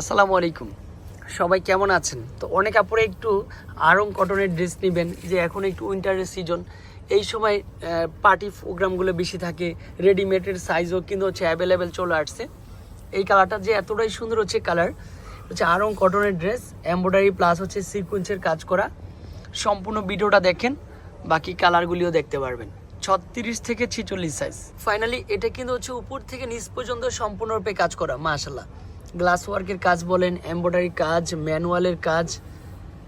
আসসালামু আলাইকুম। সবাই কেমন আছেন? তো অনেক আপুরে একটু আরং কটনের ড্রেস নেবেন যে এখন একটু উইন্টারের সিজন এই সময় পার্টি প্রোগ্রামগুলো বেশি থাকে রেডিমেডের সাইজও কিন্তু হচ্ছে অ্যাভেলেবেল চলে আসছে। এই কালারটা যে এতটাই সুন্দর হচ্ছে কালার হচ্ছে আরং কটনের ড্রেস এমব্রয়ডারি প্লাস হচ্ছে সিকুয়েন্সের কাজ করা। সম্পূর্ণ ভিডিওটা দেখেন, বাকি কালারগুলিও দেখতে পারবেন। ছত্রিশ থেকে ছিচল্লিশ সাইজ ফাইনালি এটা কিন্তু হচ্ছে উপর থেকে নিচ পর্যন্ত সম্পূর্ণরূপে কাজ করা মাশাল্লাহ গ্লাস ওয়ার্কের কাজ বলেন এমব্রয়ডারি কাজ ম্যানুয়ালের কাজ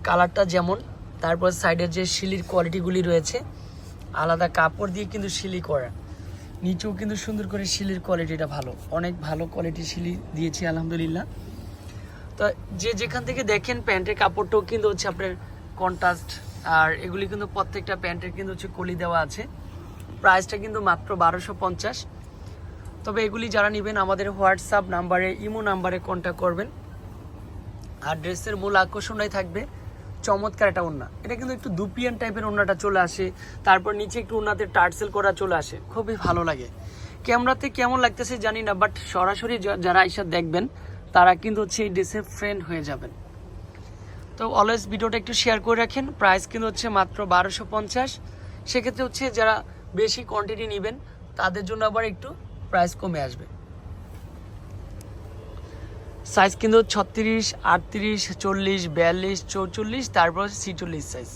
কালারটা যেমন, তারপর সাইডের যে শিলির কোয়ালিটিগুলি রয়েছে, আলাদা কাপড় দিয়ে কিন্তু শিলি করা। নিচেও কিন্তু সুন্দর করে শিলির কোয়ালিটিটা ভালো। অনেক ভালো কোয়ালিটির শিলি দিয়েছি, আলহামদুলিল্লাহ। তো যে যেখান থেকে দেখেন, প্যান্টের কাপড়টাও কিন্তু হচ্ছে আপনার কন্ট্রাস্ট আর এগুলি কিন্তু প্রত্যেকটা প্যান্টের কিন্তু হচ্ছে কলি দেওয়া আছে। প্রাইসটা কিন্তু মাত্র বারোশো পঞ্চাশ। তবে এগুলি যারা নেবেন আমাদের হোয়াটসঅ্যাপ নাম্বারে, ইমো নাম্বারে কন্ট্যাক্ট করবেন। আর ড্রেসের মূল আকর্ষণটাই থাকবে চমৎকার একটা ওড়না। এটা কিন্তু একটু দুপিয়ান টাইপের ওড়নাটা চলে আসে, তারপর নিচে একটু ওড়নাতে টার্সেল করা চলে আসে, খুবই ভালো লাগে। ক্যামেরাতে কেমন লাগতেছে জানি না বাট সরাসরি যারা এসে দেখবেন, তারা কিন্তু হচ্ছে এই ড্রেসের ফ্রেন্ড হয়ে যাবেন। তো অলওয়েজ ভিডিওটা একটু শেয়ার করে রাখেন প্রাইস কিন্তু হচ্ছে মাত্র বারোশো পঞ্চাশ। সেক্ষেত্রে হচ্ছে যারা বেশি কোয়ান্টিটি নেবেন, তাদের জন্য আবার একটু প্রাইস কমে আসবে। সাইজ কিন্তু ছত্রিশ আটত্রিশ চল্লিশ বিয়াল্লিশ চৌচল্লিশ তারপর ছিচল্লিশ সাইজ